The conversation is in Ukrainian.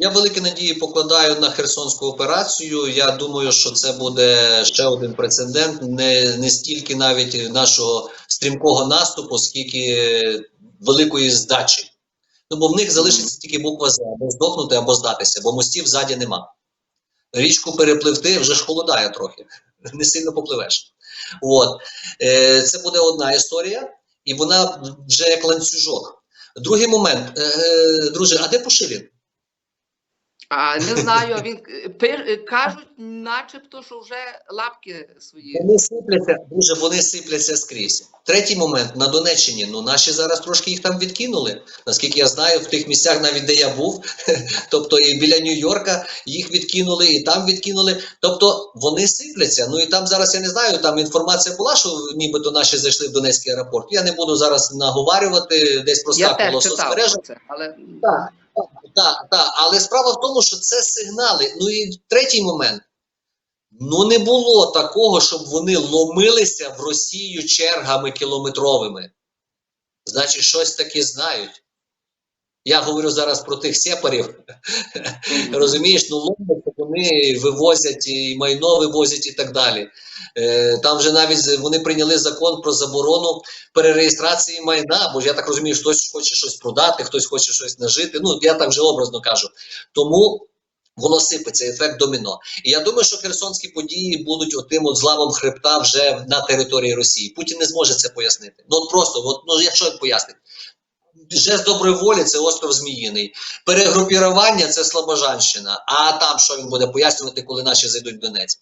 я великі надії покладаю на Херсонську операцію. Я думаю, що це буде ще один прецедент, не, не стільки навіть нашого стрімкого наступу, скільки великої здачі. Ну, бо в них залишиться тільки буква З або здохнути, або здатися, бо мостів ззаді нема. Річку перепливти вже ж холодає трохи, не сильно попливеш. От. Е, це буде одна історія, і вона вже як ланцюжок. Другий момент, е, е, друже, а де Пушилін? А не знаю, він е, пир- е, кажуть, начебто, що вже лапки свої. Вони сипляться, дуже вони сипляться скрізь. Третій момент на Донеччині. Ну наші зараз трошки їх там відкинули. Наскільки я знаю, в тих місцях, навіть де я був, тобто і біля Нью-Йорка їх відкинули, і там відкинули. Тобто вони сипляться. Ну і там зараз я не знаю. Там інформація була, що нібито наші зайшли в Донецький аеропорт. Я не буду зараз наговарювати, десь проскакувало соцмережах. але Так, так, так. Але справа в тому, що це сигнали. Ну і третій момент. Ну не було такого, щоб вони ломилися в Росію чергами кілометровими. Значить, щось таки знають. Я говорю зараз про тих сепарів. Розумієш, ну ломляться, вони вивозять і майно вивозять і так далі. Е, там вже навіть вони прийняли закон про заборону перереєстрації майна, бо я так розумію, хтось хоче щось продати, хтось хоче щось нажити. Ну, я так вже образно кажу. Тому воно сипеться, ефект доміно. І я думаю, що херсонські події будуть отим от зламом хребта вже на території Росії. Путін не зможе це пояснити. Ну от просто, от, ну якщо він пояснить. Жест доброї волі це остров Зміїний. Перегрупірування це Слобожанщина. А там що він буде пояснювати, коли наші зайдуть в Донецьк?